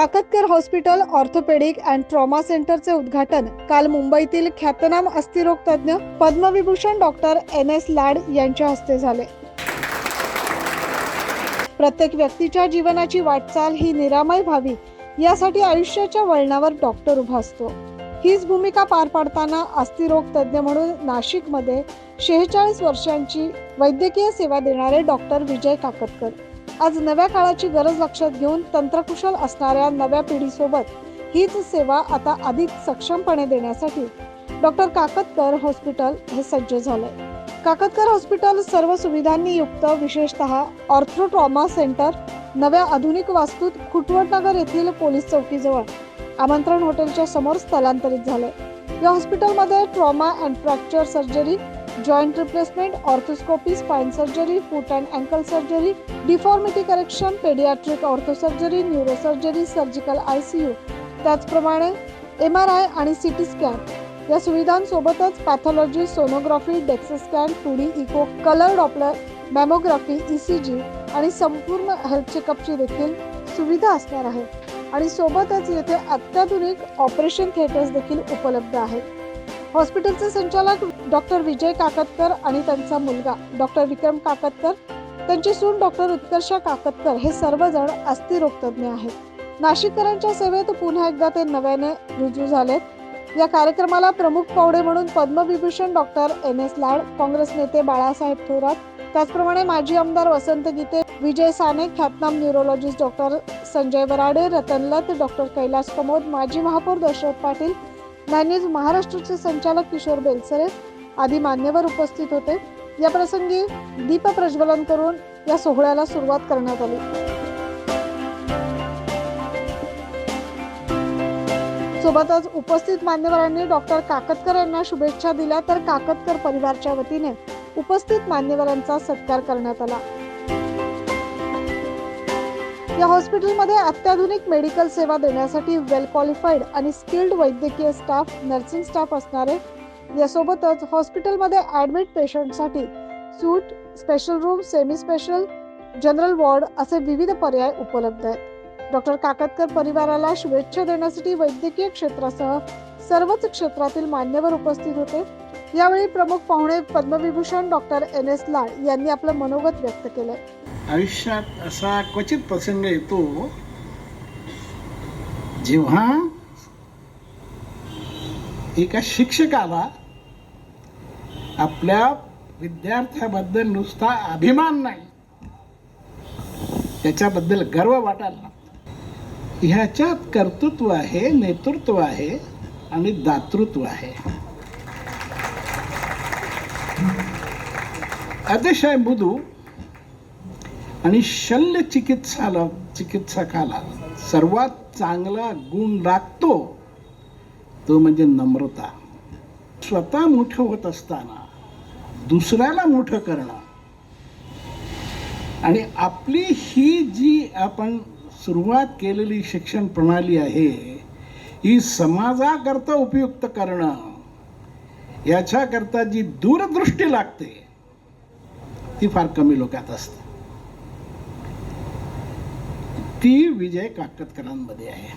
Kakatkar hospital orthopaedic and trauma सेंटरचे उद्घाटन. काल मुंबईतील ख्यातनाम अस्थिरोग तज्ज्ञ Padma Vibhushan doctor N S Lad यांच्या हस्ते झाले. प्रत्येक व्यक्तीच्या जीवनाची वाटचाल ही निरामय व्हावी यासाठी आयुष्याच्या वळणावर डॉक्टर उभा असतो. हीच भूमिका पार पाडताना अस्थिरोग तज्ज्ञ म्हणून नाशिकमध्ये शेहेचाळीस वर्षांची वैद्यकीय सेवा देणारे डॉक्टर विजय काकतकर. आज नव्या काळाची गरज लक्षात घेऊन तंत्रकुशल असणाऱ्या नव्या पिढीसोबत हीच सेवा आता अधिक सक्षमपणे देण्यासाठी डॉक्टर काकतकर हॉस्पिटल हे सज्ज झालंय. काकतकर हॉस्पिटल सर्व सुविधांनी युक्त विशेषतः ऑर्थोट्रॉमा सेंटर नव्या आधुनिक वास्तूत खुटवटनगर येथील पोलीस चौकीजवळ आमंत्रण हॉटेलच्या समोर स्थलांतरित झाले या हॉस्पिटलमध्ये trauma and fracture surgery joint replacement arthroscopy spine surgery foot and ankle surgery deformity correction paediatric ortho surgery neurosurgery, surgical I C U त्याचप्रमाणे एम आर आय आणि सी टी स्कॅन या सुविधांसोबतच pathology sonography DEXA scan two D echo colour Doppler mammography E C G आणि संपूर्ण health चेकअपची देखील सुविधा असणार आहे. आणि सोबतच येथे अत्याधुनिक ऑपरेशन थिएटर्स देखील उपलब्ध आहेत. हॉस्पिटलचे संचालक डॉक्टर विजय काकतकर आणि त्यांचा मुलगा डॉक्टर विक्रम काकतकर त्यांची सून डॉक्टर उत्कर्षा काकतकर हे सर्वजण अस्थिरोगतज्ञ आहेत. नाशिककरांच्या सेवेत पुन्हा एकदा ते नव्याने रुजू झालेत. या कार्यक्रमाला प्रमुख पाहुणे म्हणून Padma Vibhushan doctor N S Lad Congress नेते बाळासाहेब थोरात त्याचप्रमाणे माजी आमदार वसंत गीते विजय साने ख्यातनाम न्यूरोलॉजिस्ट डॉक्टर संजय वराडे रतन लत डॉक्टर कैलास कमोद माजी महापौर दशरथ पाटील न्यूज महाराष्ट्राचे संचालक किशोर बेलसरे आदी मान्यवर उपस्थित होते. या प्रसंगी दीप प्रज्वलन करून या सोहळ्याला सुरुवात करण्यात आली. सोबतच उपस्थित मान्यवरांनी डॉक्टर काकतकर यांना शुभेच्छा दिल्या तर काकतकर परिवारच्या वतीने उपस्थित मान्यवरांचा सत्कार करण्यात आला. या हॉस्पिटलमध्ये अत्याधुनिक मेडिकल सेवा देण्यासाठी वेल क्वालिफाईड आणि स्किल्ड वैद्यकीय स्टाफ नर्सिंग स्टाफ असणारे यासोबतच हॉस्पिटलमध्ये admit पेशंटसाठी suite special room semi special general ward असे विविध पर्याय उपलब्ध आहेत. डॉक्टर काकतकर परिवाराला शुभेच्छा देण्यासाठी वैद्यकीय क्षेत्रासह सर्वच क्षेत्रातील मान्यवर उपस्थित होते. यावेळी प्रमुख पाहुणे Padma Vibhushan doctor N S Lad यांनी आपलं मनोगत व्यक्त केलं. आयुष्यात असा क्वचित प्रसंग येतो जेव्हा एका शिक्षकाला आपल्या विद्यार्थ्याबद्दल नुसता अभिमान नाही त्याच्याबद्दल गर्व वाटायला ह्याच्यात कर्तृत्व आहे नेतृत्व आहे आणि दातृत्व आहे. अतिशय मृदू आणि शल्य चिकित्साला चिकित्सकाला सर्वात चांगला गुण लागतो तो म्हणजे नम्रता. स्वतः मोठं होत असताना दुसऱ्याला मोठं करणं. आणि आपली ही जी आपण सुरुवात केलेली शिक्षण प्रणाली आहे ही समाजाकरता उपयुक्त करणं. याच्याकरता जी दूरदृष्टी लागते ती फार कमी लोकात असते. ती विजय काकतकरांमध्ये आहे.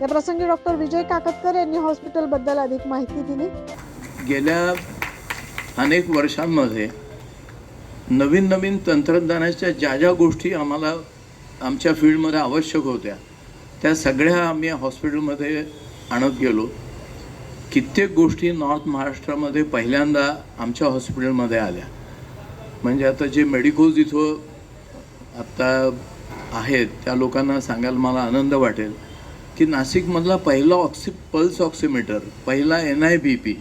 या प्रसंगी डॉक्टर विजय काकतकर यांनी हॉस्पिटलबद्दल अधिक माहिती दिली. गेल्या अनेक वर्षांमध्ये नवीन नवीन तंत्रज्ञानाच्या ज्या ज्या गोष्टी आम्हाला आमच्या फील्डमध्ये आवश्यक होत्या त्या सगळ्या आम्ही हॉस्पिटलमध्ये आणत गेलो. कित्येक गोष्टी नॉर्थ महाराष्ट्रामध्ये पहिल्यांदा आमच्या हॉस्पिटलमध्ये आल्या. म्हणजे आता जे मेडिकोज इथं आत्ता आहेत त्या लोकांना सांगायला मला आनंद वाटेल की नाशिकमधला पहिला ऑक्सि पल्स ऑक्सिमीटर पहिला एन आय बी पी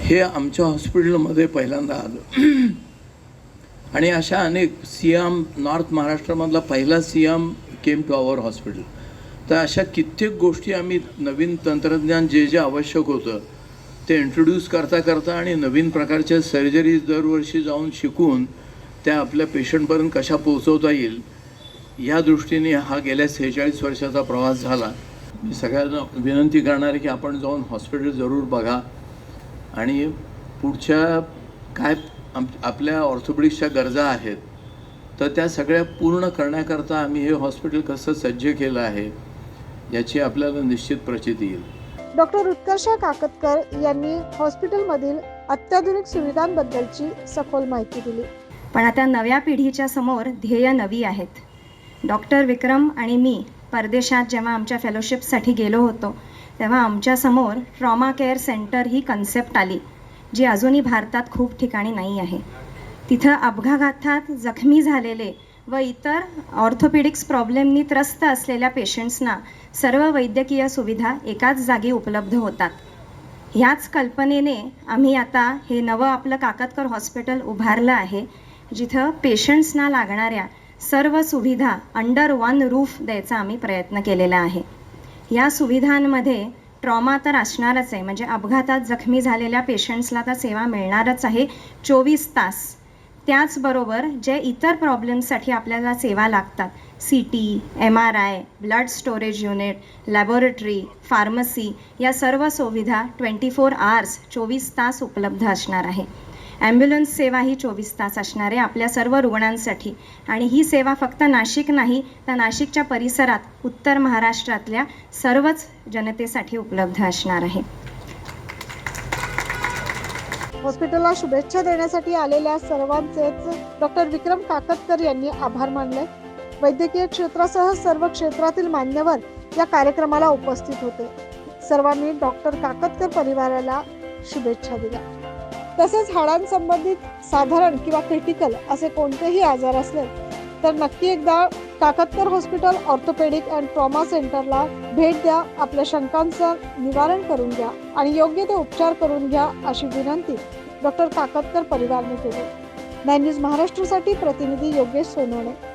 हे आमच्या हॉस्पिटलमध्ये पहिल्यांदा आलं. आणि अशा अनेक सियाम नॉर्थ महाराष्ट्रामधला पहिला सियाम केम टू आवर हॉस्पिटल. तर अशा कित्येक गोष्टी आम्ही नवीन तंत्रज्ञान जे जे आवश्यक होतं ते इंट्रोड्यूस करता करता आणि नवीन प्रकारच्या सर्जरीज दरवर्षी जाऊन शिकून त्या आपल्या पेशंटपर्यंत कशा पोहोचवता येईल या दृष्टीने हा गेल्या सेहेचाळीस वर्षाचा प्रवास झाला. मी सगळ्यांना विनंती करणार आहे की आपण जाऊन हॉस्पिटल जरूर बघा आणि पुढच्या काय आपल्या ऑर्थोपेडिक्सच्या गरजा आहेत तर त्या सगळ्या पूर्ण करण्याकरता आम्ही हे हॉस्पिटल कसं सज्ज केलं आहे याची आपल्याला निश्चित प्रचिती येईल. डॉक्टर उत्कर्ष काकतकर यांनी हॉस्पिटलमधील अत्याधुनिक सुविधांबद्दलची सखोल माहिती दिली. पण आता नव्या पिढीच्या समोर ध्येय नवी आहेत. डॉक्टर विक्रम आणि मी परदेशात जेव्हा आमच्या फेलोशिपसाठी गेलो होतो तेव्हा आमच्यासमोर ट्रॉमा केअर सेंटर ही कन्सेप्ट आली जी अजूनही भारतात खूप ठिकाणी नाही आहे. तिथं अपघातात जखमी झालेले व इतर ऑर्थोपेडिक्स प्रॉब्लेमनी त्रस्त असलेल्या पेशंट्सना सर्व वैद्यकीय सुविधा एकाच जागी उपलब्ध होतात. ह्याच कल्पनेने आम्ही आता हे नवं आपलं काकतकर हॉस्पिटल उभारलं आहे जिथं पेशंट्सना लागणाऱ्या सर्व सुविधा अंडर वन रूफ द्यायचा आम्ही प्रयत्न केलेला आहे. या सुविधांमध्ये ट्रॉमा तर असणारच आहे म्हणजे अपघातात जखमी झालेल्या पेशंट्सला तर सेवा मिळणारच आहे. चोवीस तास त्याचबरोबर जे इतर प्रॉब्लेम्ससाठी आपल्याला सेवा लागतात. C T M R I blood storage unit laboratory pharmacy या सर्व सुविधा ट्वेंटी फोर आवर्स चोवीस तास उपलब्ध असणार आहे. ॲम्ब्युलन्स सेवा ही चोवीस तास असणार आहे आपल्या सर्व रुग्णांसाठी. आणि ही सेवा फक्त नाशिक नाही तर नाशिकच्या परिसरात उत्तर महाराष्ट्रातल्या सर्वच जनतेसाठी उपलब्ध असणार आहे. हॉस्पिटलला शुभेच्छा देण्यासाठी आलेल्या सर्वांचेच डॉक्टर विक्रम काकतकर यांनी आभार मानले. वैद्यकीय क्षेत्रासह सर्व क्षेत्रातील मान्यवर या कार्यक्रमाला उपस्थित होते. सर्वांनी डॉक्टर काकतकर परिवाराला शुभेच्छा दिल्या. तसेच हाडांसंबंधित साधारण किंवा क्रिटिकल असे कोणतेही आजार असले तर नक्की एकदा Kakatkar hospital orthopaedic and trauma सेंटरला भेट द्या. आपल्या शंकांचं निवारण करून घ्या आणि योग्य ते उपचार करून घ्या अशी विनंती डॉक्टर काकतकर परिवारने केली. नाईन न्यूज महाराष्ट्रासाठी प्रतिनिधी योगेश सोनवणे.